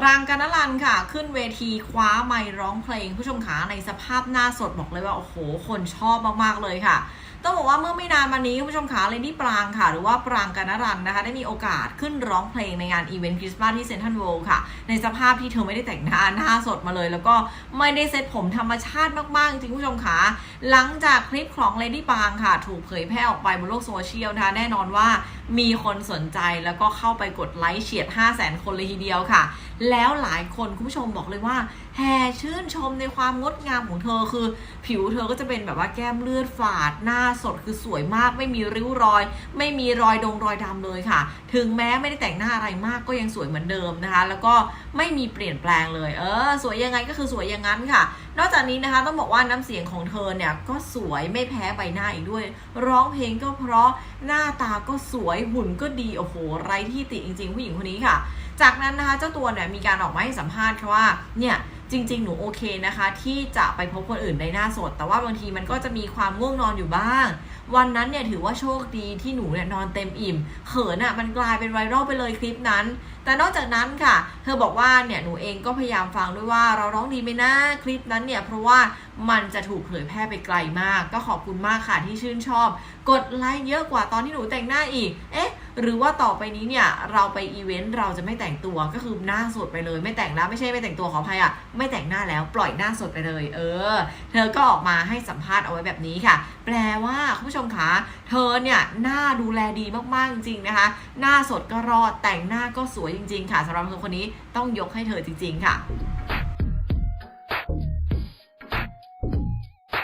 ปรางกานลันค่ะ ขึ้นเวทีคว้าไมค์ร้องเพลง ผู้ชมขาในสภาพหน้าสดบอกเลยว่า โอ้โห คนชอบมาก ๆ เลยค่ะ ต้องบอกว่าเมื่อไม่นานมานี้คุณผู้ชมขาเลดี้ปรางค่ะ หรือว่าปรางกานรันนะคะ ได้มีโอกาสขึ้นร้องเพลงในงานอีเวนต์คริสต์มาสที่เซนทรัลเวิลด์ค่ะ ในสภาพที่เธอไม่ได้แต่งหน้าหน้าสดมาเลย แล้วก็ไม่ได้เซ็ตผมธรรมชาติมาก ๆ จริงคุณผู้ชมขาหลังจากคลิปของเลดี้ปรางค่ะ ถูกเผยแพร่ออกไปบนโลกโซเชียลนะคะแน่นอนว่ามีคนสนใจแล้วก็เข้าไปกดไลค์เฉียด 5 0 0 0 0 0คนเลยทีเดียวค่ะ แล้วหลายคนคุณผู้ชมบอกเลยว่าแห่ชื่นชมในความงดงามของเธอคือ ผิวเธอก็จะเป็นแบบว่าแก้มเลือดฝาดหน้าสดคือสวยมากไม่มีริ้วรอย ไม่มีรอยดงรอยดำเลยค่ะ ถึงแม้ไม่ได้แต่งหน้าอะไรมากก็ยังสวยเหมือนเดิมนะคะ แล้วก็ไม่มีเปลี่ยนแปลงเลย เออ สวยยังไงก็คือสวยอย่างนั้นค่ะ นอกจากนี้นะคะต้องบอกว่าน้ำเสียงของเธอเนี่ยก็สวยไม่แพ้ใบหน้าอีกด้วย ร้องเพลงก็เพราะหน้าตาก็สวยหุ่นก็ดีโอ้โหไรที่ติจริง ๆ ผู้หญิงคนนี้ค่ะ จากนั้นนะคะเจ้าตัวเนี่ยมีการออกมาให้สัมภาษณ์ค่ะว่าเนี่ย จริง ๆ หนูโอเคนะคะ ที่จะไปพบคนอื่นในหน้าสด แต่ว่าบางทีมันก็จะมีความง่วงนอนอยู่บ้าง วันนั้นเนี่ยถือว่าโชคดีที่หนูเนี่ยนอนเต็มอิ่ม เขินอะ่ะมันกลายเป็นไวรัลไปเลยคลิปนั้น แต่นอกจากนั้นค่ะ เธอบอกว่าเนี่ยหนูเองก็พยายามฟังด้วยว่าเราร้องดีไหมนะคลิปนั้นเนี่ยเพราะว่ามันจะถูกเผยแพร่ไปไกลมาก ก็ขอบคุณมากค่ะที่ชื่นชอบ กดไลค์เยอะกว่าตอนที่หนูแต่งหน้าอีก เอ๊ะ หรือว่าต่อไปนี้เนี่ยเราไปอีเวนต์เราจะไม่แต่งตัวก็คือหน้าสดไปเลย ไม่แต่งแล้วไม่ใช่ไม่แต่งตัวขออภัยอะไม่แต่งหน้าแล้วปล่อยหน้าสดไปเลย เออ เธอก็ออกมาให้สัมภาษณ์เอาไว้แบบนี้ค่ะ แปลว่าคุณผู้ชมคะเธอเนี่ยหน้าดูแลดีมากๆจริงๆนะคะ หน้าสดก็รอดแต่งหน้าก็สวยจริง ๆ ค่ะสำหรับเธอคนนี้ต้องยกให้เธอจริง ๆ ค่ะ